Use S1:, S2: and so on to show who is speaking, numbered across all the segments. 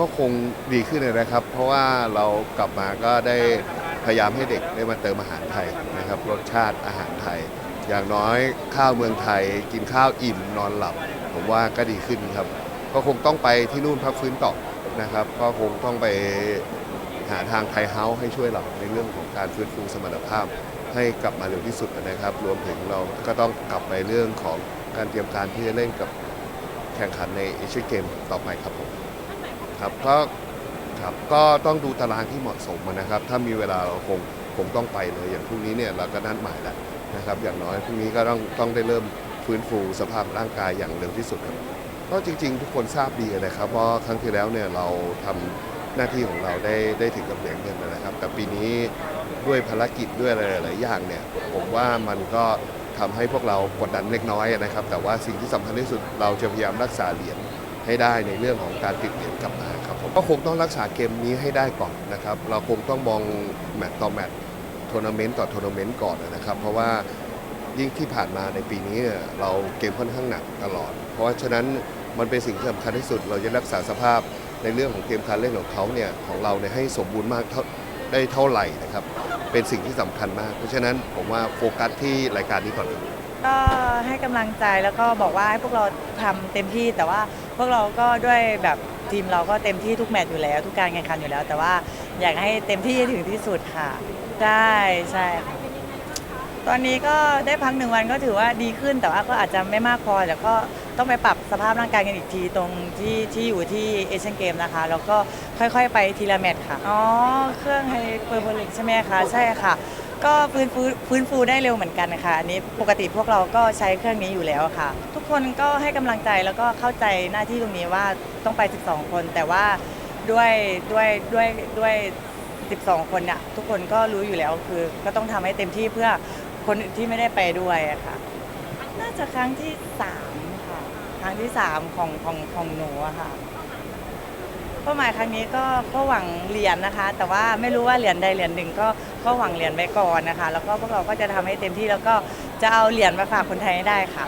S1: ก็คงดีขึ้นนะครับ เพราะว่าเรากลับมาก็ได้พยายามให้เด็กได้มาเติมอาหารไทยนะครับ รสชาติอาหารไทย อย่างน้อยข้าวเมืองไทย กินข้าวอิ่มนอนหลับ ผมว่าก็ดีขึ้นครับ ก็คงต้องไปที่นู่นพักฟื้นต่อนะครับ ก็คงต้องไปหาทางไทยเฮาส์ให้ช่วยเราในเรื่องของการฟื้นฟูสมรรถภาพ ให้กลับมาเร็วที่สุดนะครับ รวมถึงเราก็ต้องกลับไปเรื่องของการเตรียมการที่จะเล่นกับแข่งขันในเอเชียนเกมต่อไปครับผม ครับก็ครับก็ต้องดูตารางที่เหมาะสมนะครับ ถ้ามีเวลาเราคงคงต้องไปเลยอย่างพรุ่งนี้เนี่ยเราก็นัดหมายแล้วนะครับ อย่างน้อยพรุ่งนี้ก็ต้องต้องได้เริ่มฟื้นฟูสภาพร่างกายอย่างเร็วที่สุดครับก็จริง ๆ ทุกคนทราบดีนะครับเพราะครั้งที่แล้วเนี่ยเราทำหน้าที่ของเราได้ได้ถึงกับเหรียญเงินนะครับ แต่ปีนี้ด้วยภารกิจด้วยอะไรหลายอย่างเนี่ยผมว่ามันก็ทำให้พวกเรากดดันเล็กน้อยนะครับ แต่ว่าสิ่งที่สำคัญที่สุดเราจะพยายามรักษาเหรียญ ให้ได้ในเรื่องของการติดเหรียญกลับมาครับผมก็คงต้องรักษาเกมนี้ให้ได้ก่อนนะครับเราคงต้องมองแมตต์ต่อแมตต์ทัวร์นาเมนต์ต่อทัวร์นาเมนต์ก่อนนะครับ เพราะว่ายิ่งที่ผ่านมาในปีนี้เราเกมค่อนข้างหนักตลอด เพราะฉะนั้นมันเป็นสิ่งที่สำคัญที่สุด เราจะรักษาสภาพในเรื่องของเกมการเล่นของเขาเนี่ยของเราเนี่ยให้สมบูรณ์มากเท่าได้เท่าไหร่นะครับ เป็นสิ่งที่สำคัญมาก เพราะฉะนั้นผมว่าโฟกัสที่รายการนี้ก่อน
S2: ก็ให้กำลังใจแล้วก็บอกว่าให้พวกเราทำเต็มที่แต่ว่า พวกเราก็ด้วยแบบทีมเราก็เต็มที่ทุกแมตช์อยู่แล้ว ทุกการแข่งขันอยู่แล้ว แต่ว่าอยากให้เต็มที่ถึงที่สุดค่ะใช่ใช่ค่ะตอนนี้ก็ได้พักหนึ่งวันก็ถือว่าดีขึ้น แต่ว่าก็อาจจะไม่มากพอแต่ก็ต้องไปปรับสภาพร่างกายกันอีกทีตรงที่ที่อยู่ที่เอเชียนเกมนะคะ แล้วก็ค่อยๆ ไปทีละแมตช์ค่ะ อ๋อ เครื่องไฮเปอร์โบลิกใช่ไหมคะ ใช่ค่ะ ก็ฟื้นฟูฟื้นฟูได้เร็วเหมือนกันนะคะอันนี้ปกติพวกเราก็ใช้เครื่องนี้อยู่แล้วค่ะ ทุกคนก็ให้กำลังใจแล้วก็เข้าใจหน้าที่ตรงนี้ว่าต้องไป 12 คน แต่ว่าด้วยด้วยด้วยด้วย 12 คนเนี่ยทุกคนก็รู้อยู่แล้วคือ ก็ต้องทำให้เต็มที่เพื่อคนที่ไม่ได้ไปด้วยอะค่ะ น่าจะครั้งที่ 3 ค่ะ ครั้งที่ 3 ของของของหนูอะค่ะ เป้าหมายครั้งนี้ก็ก็หวังเหรียญนะคะ แต่ว่าไม่รู้ว่าเหรียญใดเหรียญหนึ่งก็ก็หวังเหรียญไว้ก่อนนะคะ แล้วก็พวกเราก็จะทำให้เต็มที่แล้วก็จะเอาเหรียญมาฝากคนไทยให้ได้ค่ะ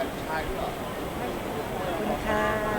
S2: ขอบคุณค่ะ